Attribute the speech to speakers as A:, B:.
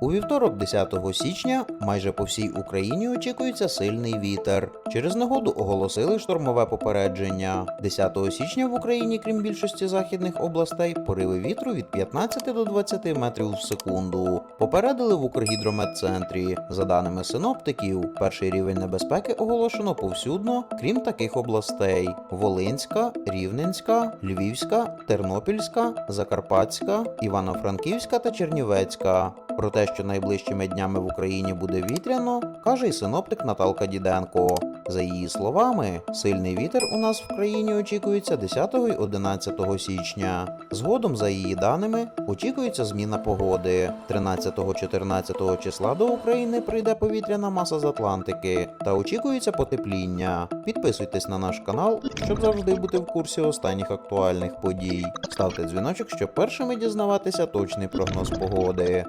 A: У вівторок, 10 січня, майже по всій Україні очікується сильний вітер. Через негоду оголосили штормове попередження. 10 січня в Україні, крім більшості західних областей, пориви вітру від 15 до 20 метрів в секунду. Попередили в Укргідрометцентрі. За даними синоптиків, перший рівень небезпеки оголошено повсюдно, крім таких областей: Волинська, Рівненська, Львівська, Тернопільська, Закарпатська, Івано-Франківська та Чернівецька. Про те, що найближчими днями в Україні буде вітряно, каже й синоптик Наталка Діденко. За її словами, сильний вітер у нас в країні очікується 10 і 11 січня. Згодом, за її даними, очікується зміна погоди. 13-14 числа до України прийде повітряна маса з Атлантики та очікується потепління. Підписуйтесь на наш канал, щоб завжди бути в курсі останніх актуальних подій. Ставте дзвіночок, щоб першими дізнаватися точний прогноз погоди.